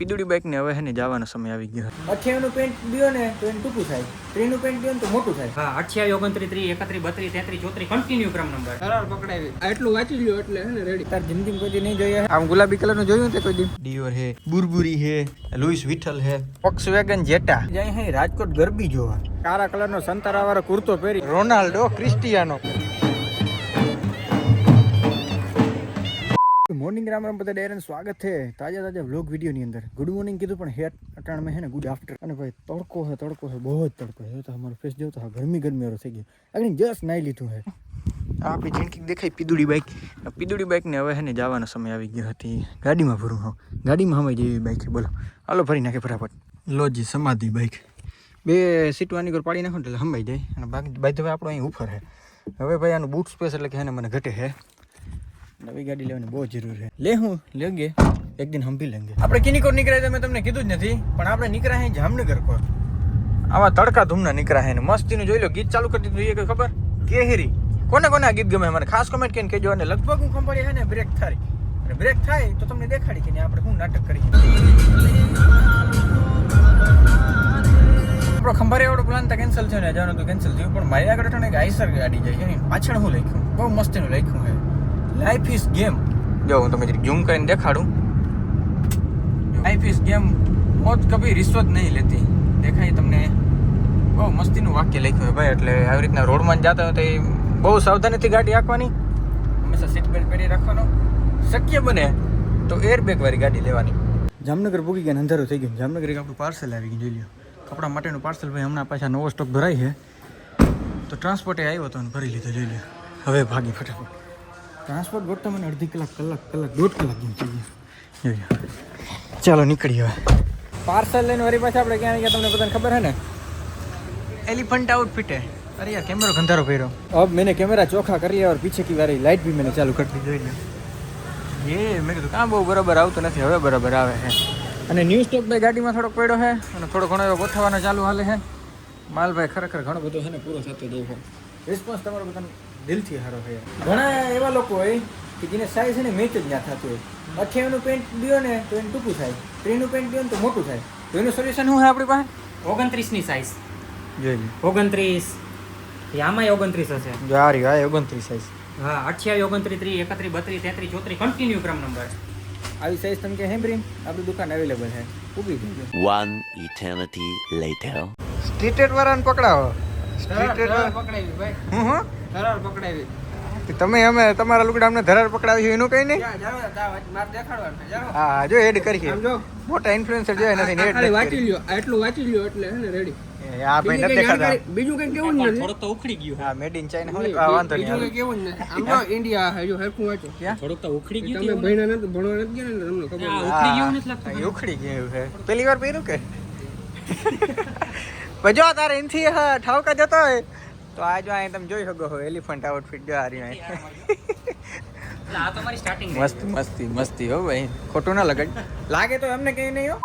પીદુડી bike ને હવે હે ને જવાનો સમય આવી ગયો. અઠ્યાવીસનું પેન્ટ લ્યો ને તો એનું ટૂંકું થાય. ત્રીનું પેન્ટ લ્યો ને તો મોટું થાય. હા અઠ્યાવી ઓગણત્રીસ ત્રીસ એકત્રીસ બત્રીસ તેત્રીસ ચોત્રીસ કન્ટિન્યુ ક્રમ નંબર કરાર પકડાવી. એટલું વાંચી લ્યો એટલે હે ને રેડી તાર જિંદગી કોઈ નહીં જોઈએ આમ ગુલાબી કલરનું જોયું તે કોઈ દી? ડિયોર હે બુરબુરી હે લુઈસ વિઠલ હે. ફોક્સ વેગન જેટા જાય હે રાજકોટ ગરબી જોવા. કાળા કલરનો સંતરા વાળો કુર્તો પહેરી. Ronaldo Cristiano morning Ram Ram બધા ડેરન સ્વાગત છે. તાજા તાજા વ્લોગ વિડીયોની અંદર. ગુડ મોર્નિંગ કીધું પણ હેટ અટાણ મેં હે ને ગુડ આફ્ટર અને ભાઈ તડકો છે તડકો છે, બહુ જ તડકો છે. તો અમારો ફેસ જેવો તો ગરમી ગરમી વાળો થઈ ગયો. આગળ જસ્ટ નાઈ લીધું હે આપણી જિંદગી દેખાય પીદુડી બાઇક પીદુડી બાઇકને હવે હે ને જવાનો સમય આવી ગયો હતી. ગાડીમાં ભરું હો ગાડીમાં હમે જેવી બાઇક છે. બોલો. હાલો ભરી નાખે ફટાફટ. લોજી સમાધિ બાઇક બે સીટવાની ઘર પાડી નાખો એટલે હંભાઈ જાય. અને બાકી બાય તો આપણો અહીં ઉફર હે હવે ભાઈ આનું બૂટ સ્પેસ એટલે કે હે ને મને ઘટે હે નવી ગાડી લેવાની બહુ જરૂર છે. લે હું લેગે એક દિન હમ ભી લેંગે. આપણે કિની કોર નીકળ્યા તો મેં તમને કીધું જ નથી, પણ આપણે નીકળ્યા હે જામનગર કોર. આવા તડકા ધૂમના નીકળ્યા હે મસ્તીનું જોઈ લો, ગીત ચાલુ કરી દીધું એ ખબર? કેહરી. કોને કોને આ ગીત ગમે? મને ખાસ કમેન્ટ કરીને કહેજો અને લગભગ હું કંપની હે ને બ્રેક થાય. અને બ્રેક થાય તો તમને દેખાડી કે આપણે શું નાટક કરીએ આપણો ખંભારે એવડો પ્લાન તો કેન્સલ થયો ને જવાનું તો કેન્સલ થયું, પણ મારી આગળ એક આઈસર ગાડી જાય છે પાછળ હું લખ્યું. બહુ મસ્તીનું લખ્યું છે લાઈફ ઇઝ ગેમ જો હું તમે ઝૂમ કરીને દેખાડું. લાઈફ ઇઝ ગેમ મોત કભી રિશ્વત નહીં લેતી. દેખાય તમને. બહુ મસ્તીનું વાક્ય લખ્યું હોય ભાઈ એટલે આવી રીતના રોડમાં જતા હોય તો એ બહુ સાવધાનીથી ગાડી હાંકવાની. હંમેશા સીટ બેલ્ટ પહેરી રાખવાનો. શક્ય બને તો એર બેગ વાળી ગાડી લેવાની. જામનગર પૂગી ગયા અંધારું થઈ ગયું. જામનગર એક આપણું પાર્સલ આવી ગયું જોઈ લ્યો. કપડા માટેનું પાર્સલ ભાઈ હમણાં પાછા નવો સ્ટોક ભરાય છે. તો ટ્રાન્સપોર્ટે આવ્યો હતો અને ભરી લીધો જોઈ લ્યો. હવે ભાગી ફટાફટ. ટ્રાન્સપોર્ટ ગોઠતા મને અડધી કલાક કલાક કલાક દોઢ કલાક જેમ થઈ ગયા. ચાલો નીકળી હવે. પાર્સલ લઈને વરી પાછા આપણે ક્યાં ગયા તમને બધાને ખબર હે ને? એલિફન્ટ આઉટફિટે અરે યાર કેમેરો ગંધારો કર્યો. હવે મેં કેમેરા ચોખા કરી યાર પીછે કી વારી લાઇટ બી મેં ચાલુ કરતી જોઈ લે એ મેં કીધું કાં બહુ બરાબર આવતું નથી હવે બરાબર આવે છે અને ન્યૂ સ્ટોક ભાઈ ગાડીમાં થોડોક પડ્યો છે અને થોડો ઘણો એવો ગોઠવવાનો ચાલુ હાલે છે માલભાઈ ખરેખર ઘણો બધો છે ને પૂરો થતો જવું. રિસ્પોન્સ તમારો બધાને. દિલથી સારો છે ઘણા એવા લોકો હોય કે જેને સાઈઝ છે ને મેચ જ ના થતું હોય. અઠ્યાવીનું પેન્ટ દો ને તો એનું ટૂંકું થાય. ત્રીનું પેન્ટ દો ને તો મોટું થાય. તો એનું સોલ્યુશન શું છે આપણી પાસે? ઓગણત્રીસની સાઈઝ જોઈ લો. ઓગણત્રીસ. આમાંય ઓગણત્રીસ હશે. જો હા ઓગણત્રીસ સાઈઝ હા અઠ્યાવીસ ઓગણત્રીસ ત્રીસ એકત્રીસ બત્રીસ તેત્રીસ ચોત્રીસ. કન્ટિન્યુ ક્રમ નંબર આવી સાઈઝ તમે કે હેમ્બ્રીન આપણી દુકાન અવેલેબલ છે ઊભી થઈ વન ઇટર્નિટી લેટર સ્ટ્રીટેડ વાળાને પકડાવો. સ્ટ્રીટેડ પકડાવી ભાઈ. હું હું? કરાર પકડાવી. તમે અમે તમારા લુગડા અમને ધરાર પકડાવી એનું કઈ નહીં? હા જો એડ કરીએ મોટા ઇન્ફ્લુએન્સર જોઈએ નથી આ ખાલી વાંચી લ્યો એટલું વાંચી લ્યો એટલે હે ને રેડી આ ભાઈ નથી દેખાતા. બીજું કઈ કેવું નથી? થોડુંક તો ઉખડી ગયું. હા મેડ ઇન ચાઇના હોય આ વાંધો બીજું નહીં કઈ કેવું નથી. આમ જો ઇન્ડિયા હે જો હરખું વાંચો. થોડુંક તો ઉખડી ગયું તમે ભણ્યા નથી ભણવા નથી ગયા ને તમને ખબર ઉખડી ગયું નથી લાગતું ઉખડી ગયું છે. પેલી વાર પહેર્યું કે? પણ તારે એનથી હા ઠાવકા જતો હોય. તો આ જો અહીં તમે જોઈ શકો છો એલિફન્ટ આઉટફિટ જો આ રહ્યું અહીં. એટલે આ તો મારી સ્ટાર્ટિંગ મસ્તી મસ્તી મસ્તી હો ભાઈ. ખોટું ના લગાડ. લાગે તો એમને કઈ નહીં હો.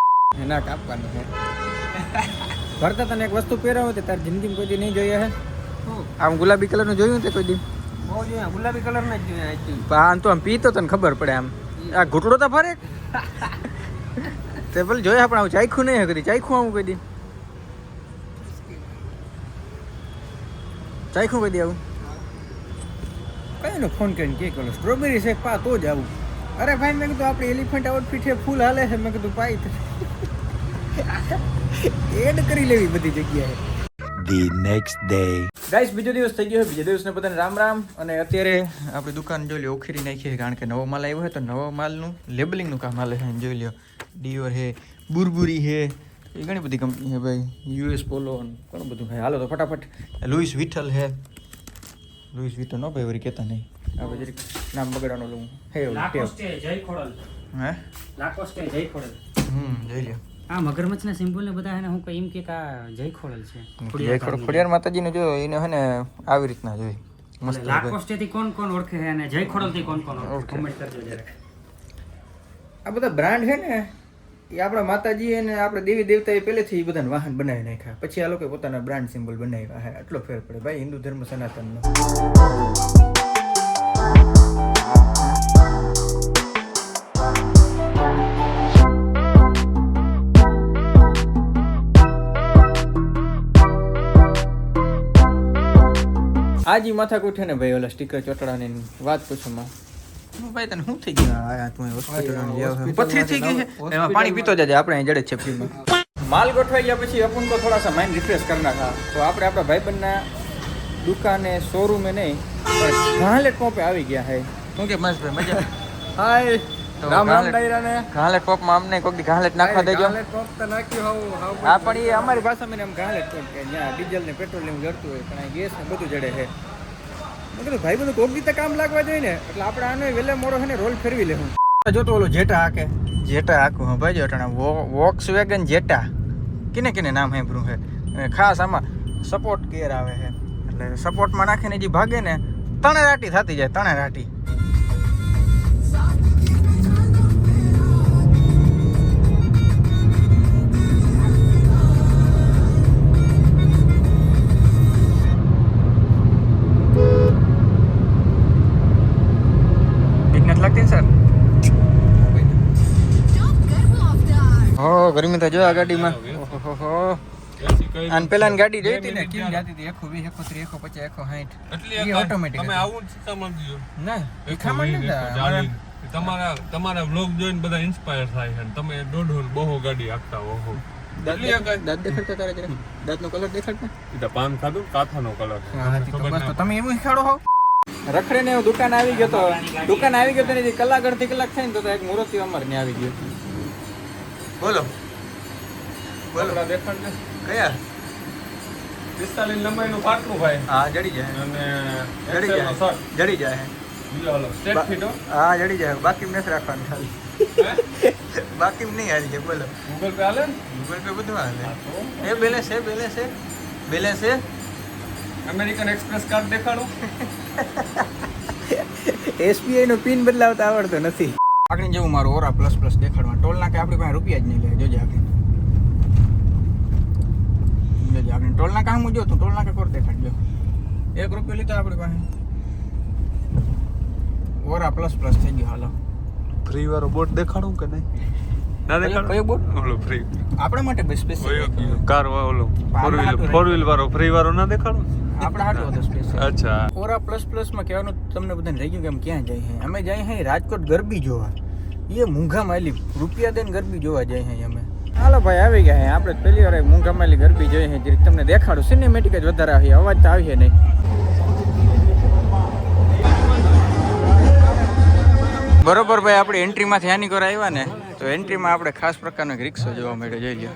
એના કાપવાનું છે. ભરતા તને એક વસ્તુ પહેરાવો તે તારી જિંદગીમાં કોઈ દી નહીં જોઈએ હે. આમ ગુલાબી કલરનું જોયું તે કોઈ દી? બહુ જોયા ગુલાબી કલર ના જ જોયા. આમ તો આમ પીતો તને ખબર પડે આમ. આ ઘૂંટડો તો ફરે. તે ભલે જોયા પણ આવું ચાખ્યું નહીં કદી. ચાખ્યું આવું કોઈ દી. ચાખ્યું કોઈ દી આવું કઈ નો ફોન કરીને કે કરો. સ્ટ્રોબેરી શેક પા તો જ આવું. અરે ભાઈ મેં કીધું આપણે એલિફન્ટ આઉટફિટ છે ફૂલ હાલે છે. મેં કીધું પાઈ એડ કરી લેવી બધી જગ્યાએ. ધી નેક્સ્ટ ડે ગાઈસ બીજો દિવસ થઈ ગયો બીજા દિવસને બધાને રામ રામ. અને અત્યારે આપણી દુકાન જોઈ લો ઉખેરી નાખી છે કારણ કે નવો માલ આવ્યો છે. તો નવો માલનું લેબલિંગનું કામ હાલે છે. જોઈ લ્યો. ડિયોર છે બુરબુરી છે એ ઘણી બધી કંપની છે ભાઈ. યુએસ પોલો ઘણું બધું છે. હાલો તો ફટાફટ. લુઈસ વિઠલ છે. લુઈસ વિઠલ નો ભાઈ વરી કહેતા નહીં. આ બધી નામ બગાડવાનું લઉં. હે લાકોસ્ટે જય ખોડલ. હે? લાકોસ્ટે જય ખોડલ. હમ જય લ્યો. આ મગરમચ્છના સિમ્બોલ ને બધા એને હું કઈ એમ કે આ જય ખોડલ છે. જય ખોડલ. ખોડિયાર માતાજીનું જો એને હે ને આવી રીતના જોઈ. મસ્ત લાકોસ્ટે થી કોણ કોણ ઓળખે છે અને જય ખોડલ થી કોણ કોણ ઓળખે? ઓળખે. કમેન્ટ કરજો જરા આ બધા બ્રાન્ડ છે ને? એ આપણા માતાજી અને આપણે દેવી દેવતાએ પહેલેથી એ બધાને વાહન બનાવી નાખ્યા. પછી આ લોકો પોતાના બ્રાન્ડ સિમ્બોલ બનાવ્યા. હા, આટલો ફેર પડે. ભાઈ, હિન્દુ ધર્મ સનાતનનો. આજી માથા કુઠે ને ભાઈ, ઓલા સ્ટીકર ચોટડાની વાત પૂછવામાં ભાઈ તને શું થઈ ગયું? આયા તું હોસ્પિટલ પથરી થઈ ગઈ છે? એમાં પાણી પીતો જજે આપણે જડે છે ફ્રીમાં માલ ગોઠવાઈ ગયા પછી અપુન કો થોડા સા માઇન્ડ રિફ્રેશ કરના થા તો આપણે આપણા ભાઈબંધના દુકાને શોરૂમે નહીં પણ ઘાલેટ પોપે આવી ગયા હે. શું કે મસ્ત ભાઈ મજા? હાય તો રામ રામ ડાયરાને ઘાલેટ અમને કોક દી ઘાલેટ નાખવા દેજો. ઘાલેટ પોપ તો નાખ્યું હાવ હા પણ એ અમારી ભાષામાં એને ઘાલેટ પોપ કે જ્યાં ડીઝલ ને પેટ્રોલ ને એવું જડતું હોય પણ આ ગેસ ને બધું જડે છે. મેં ભાઈ, બધું કોક રીતે કામ લાગવા જોઈએ ને, એટલે આપણે આને વેલે મોડો છે ને રોલ ફેરવી લેવું જોતો ઓલો જેટા હાકે. જેટા હાકું, હા, ભાઈ જો અટાણે વોક્સ વેગન જેટા કિને કિને નામ હે. છે અને ખાસ આમાં સપોર્ટ કેર આવે છે એટલે સપોર્ટમાં નાખીને જે ભાગે ને, તણે રાટી થતી જાય, તણે રાટી. હો ગરમી તો જો આ ગાડીમાં. ઓહોહો. આને પેલાની ગાડી જોઈ હતી ને? કેમ જાતી હતી એકસો વીસ એકસો ત્રીસ એકસો પચાસ એકસો સાઠ. એ ઓટોમેટિક તમે આવું જ સમજજો ના ખામણ ખામાં નથી. તમારા તમારા વ્લોગ જોઈને બધા ઇન્સ્પાયર થાય છે તમે દોઢો ને બહો ગાડી હાંકતા હો દાંત દેખાડતા તારે જરા દાંતનો કલર દેખાડતા એ તો પાન ખાધું કાથાનો કલર હા બસ તો તમે એવું શીખાડો હો. રખડે ને દુકાન આવી ગયો તો દુકાન આવી ગયો તો કલાક અડધી કલાક થાય ને તો એક મૂર્તિ અમર ને આવી ગયો. બોલો. બોલો. કયા? પિસ્તાલીસ લંબાઈનું પાટલું ભાઈ. હા જડી જાય. અને જડી જાય. જડી જાય. બીજો હાલો સ્ટેટ ફીટ હો. હા જડી જાય. બાકી નથી રાખવાનું ખાલી. બાકી નહીં હાલી જાય બોલો. ગૂગલ પે હાલે? ને ગૂગલ પે બધું હાલે. એ બેલેન્સ છે બેલેન્સ છે. બેલેન્સ છે? અમેરિકન એક્સપ્રેસ કાર્ડ દેખાડું? એસબીઆઈ નો પિન બદલાવતા આવડતો નથી. આગળ જેવું મારું ઓરા પ્લસ પ્લસ દેખાડવા ટોલ નાકે આપણી પાસે રૂપિયા જ નહીં લે જોજે આગળ. જોજે આગળ. ટોલ નાકા હું જો તું ટોલ નાકે કોર દેખાડજો એક રૂપિયો લીધો આપણી પાસે. ઓરા પ્લસ પ્લસ થઈ ગયો, હાલો. ફ્રી વાળો બોટ દેખાડું કે નહીં? ના દેખાડું કયો બોટ? ઓલો ફ્રી આપણા માટે બસ સ્પેશિયલ કાર ઓલો ફોર વ્હીલ ફોર વ્હીલ વાળો ફ્રી વાળો ના દેખાડું? આપણા હાટું હતો સ્પેશિયલ અચ્છા. ઓરા પ્લસ પ્લસમાં કહેવાનું તમને બધાને રહી ગયું કે ક્યાં અમે રાજકોટ ગરબી જોવા. એ મૂંઘા માલી રૂપિયા દઈને ગરબી જોવા જઈએ છે અમે. હાલો ભાઈ આવી ગયા હે આપણે પહેલી વાર મૂંઘા માલી ગરબી જોઈએ છે જરીક તમને દેખાડું. સિનેમેટિક જ વધારે આવી. અવાજ તો આવી નહીં. બરોબર ભાઈ આપણે એન્ટ્રીમાંથી આની કોર આવ્યા ને. તો એન્ટ્રીમાં આપણે ખાસ પ્રકારનો એક રિક્ષો જોવા મળ્યો જોઈ લ્યો.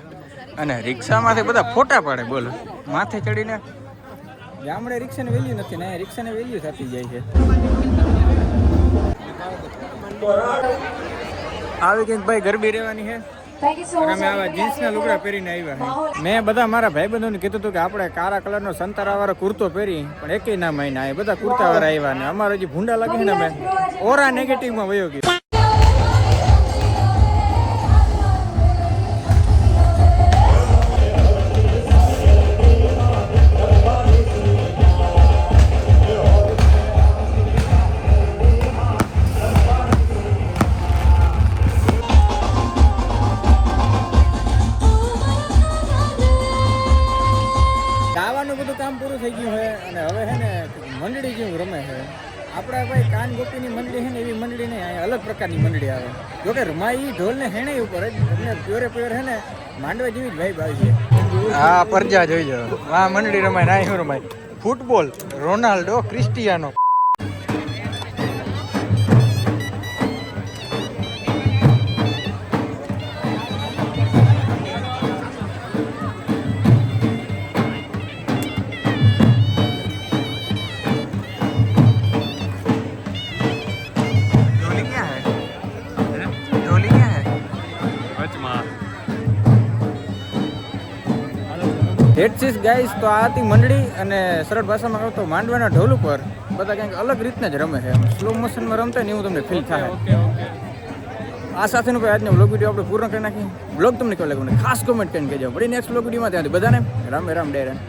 અને રિક્ષામાંથી બધા ફોટા પાડે બોલો. માથે ચડીને? ગામડે રિક્ષાની વેલ્યુ નથી ને રિક્ષાની વેલ્યુ થતી જાય છે. આવી કંઈક ભાઈ ગરબી રહેવાની છે? અમે આવા જીન્સના લુગડા પહેરીને આવ્યા છે. મેં બધા મારા ભાઈબંધોને કીધું હતું કે આપણે કાળા કલરનો સંતારાવાળો કુર્તો પહેરી પણ એકેય ના મહિના એ બધા કુર્તાવાળા આવ્યા ને. અમારે હજી ભૂંડા લાગે છે ને અમે? ઓરા નેગેટિવમાં વયો ગયો. ગોપીની મંડળી છે ને એવી મંડળી નહીં અહીંયા અલગ પ્રકારની મંડળી આવે. જોકે રમાઈ, ઢોલને હેણે ઉપર જ એટલે પ્યોરે પ્યોર છે ને માંડવા જેવી જ ભાઈ છે. હા પરજા જોઈ જાઓ આ મંડળી રમાય ના રમાય? Football, Ronaldo, Cristiano. હેડસીસ ગાઈસ તો આ હતી મંડળી અને સરળ ભાષામાં કહું તો માંડવાના ઢોલ ઉપર બધા કંઈક અલગ રીતના જ રમે છે. સ્લો મોશનમાં રમતા ને એવું તમને ફીલ થાય. આ સાથે ભાઈ આજનો બ્લોગ વીડિયો આપણે પૂર્ણ કરી નાખીએ. બ્લોગ તમને કેવો લાગ્યો? ખાસ કોમેન્ટ કરીને કહેજો. વળી નેક્સ્ટ બ્લોગ વિડીયોમાં ત્યાંથી બધાને રામ રામ ડેરન